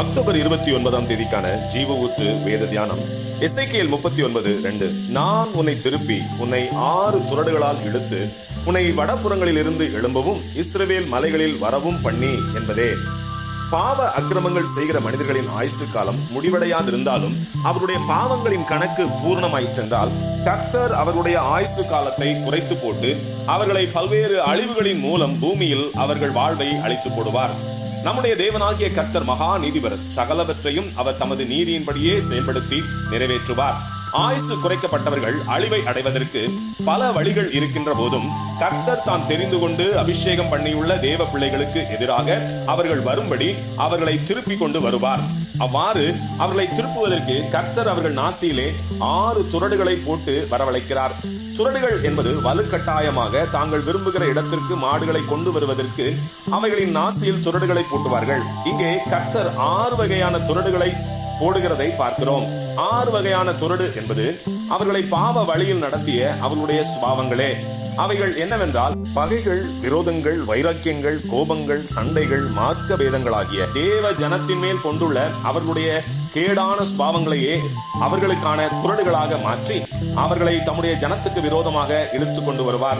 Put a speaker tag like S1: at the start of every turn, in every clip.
S1: October இருபத்தி ஒன்பதாம் தேதிக்கான ஜீவ ஊற்று வேத தியானம். எஸ்ஐகேஎல் முப்பத்தி ஒன்பது ரெண்டு. நான் உன்னை திருப்பி உன்னை ஆறு துரடுகளால் இழுத்து உன்னை வடபுறங்களில் இருந்து எழும்பவும் இஸ்ரவேல் மலைகளில் வரவும் பண்ணி என்பதே. பாவ அக்கிரமங்கள் செய்கிற மனிதர்களின் ஆயுசு காலம் முடிவடையாதிருந்தாலும் அவருடைய பாவங்களின் கணக்கு பூர்ணமாய் சென்றால் கர்த்தர் அவருடைய ஆயுசு காலத்தை குறைத்து போட்டு அவர்களை பல்வேறு அழிவுகளின் மூலம் பூமியில் அவர்கள் வாழ்வை அழித்து போடுவார். நம்முடைய தேவனாகிய கர்த்தர் மகா நீதிபர். சகலவற்றையும் அவர் தமது நீதியின்படியே செயல்படுத்தி நிறைவேற்றுவார். ஆயுசு குறைக்கப்பட்டவர்கள் அழிவை அடைவதற்கு பல வழிகள் இருக்கின்ற போதும் கர்த்தர் தான் தெரிந்து கொண்டு அபிஷேகம் பண்ணியுள்ள தேவ பிள்ளைகளுக்கு எதிராக அவர்கள் வரும்படி அவர்களை திருப்பி கொண்டு வருவார். அவ்வாறு அவர்களை திருப்புவதற்கு கர்த்தர் அவர்கள் நாசியிலே ஆறு துரடுகளை போட்டு வரவழைக்கிறார். துரடுகள் என்பது வலுக்கட்டாயமாக தாங்கள் விரும்புகிற இடத்திற்கு மாடுகளை கொண்டு வருவதற்கு அவைகளின் நாசியில் துரடுகளை பூட்டுவார்கள். இங்கே கர்த்தர் ஆறு வகையான துரடுகளை போடுகிறதை பார்க்கிறோம். ஆறு வகையான துறடு என்பது அவர்களை பாவ வழியில் நடத்திய அவர்களுடைய சுபாவங்களே. அவைகள் என்னவென்றால் பகைகள் விரோதங்கள் வைராக்கியங்கள் கோபங்கள் சண்டைகள் மார்க்க பேதங்களாகிய தேவ ஜனத்தின் மேல் கொண்டுள்ள அவர்களுடைய கேடான சுபாவங்களையே அவர்களுக்கான குரடுகளாக மாற்றி அவர்களை தம்முடைய ஜனத்துக்கு விரோதமாக இழுத்து கொண்டு வருவார்.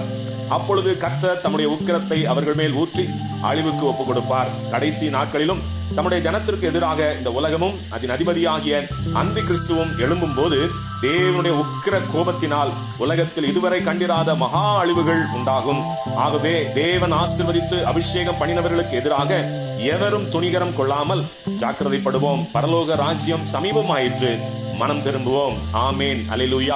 S1: அப்பொழுது கர்த்தர் தம்முடைய உக்கிரத்தை அவர்கள் மேல் ஊற்றி அழிவுக்கு ஒப்புக் கொடுப்பார் கடைசி நாட்களிலும் தம்முடைய ஜனத்திற்கு எதிராக இந்த உலகமும் அதன் அதிபதியாகிய அந்தி கிறிஸ்துவும் எழும்பும் போது தேவனுடைய உக்கிர கோபத்தினால் உலகத்தில் இதுவரை கண்டிராத மகா அழிவுகள் உண்டாகும். ஆகவே தேவன் ஆசிர்வதித்து அபிஷேகம் பண்ணினவர்களுக்கு எதிராக எவரும் துணிகரம் கொள்ளாமல் ஜாக்கிரதைப்படுவோம். பரலோக ராஜ்யம் சமீபமாயிற்று. மனம் திரும்புவோம். ஆமேன். அலிலுயா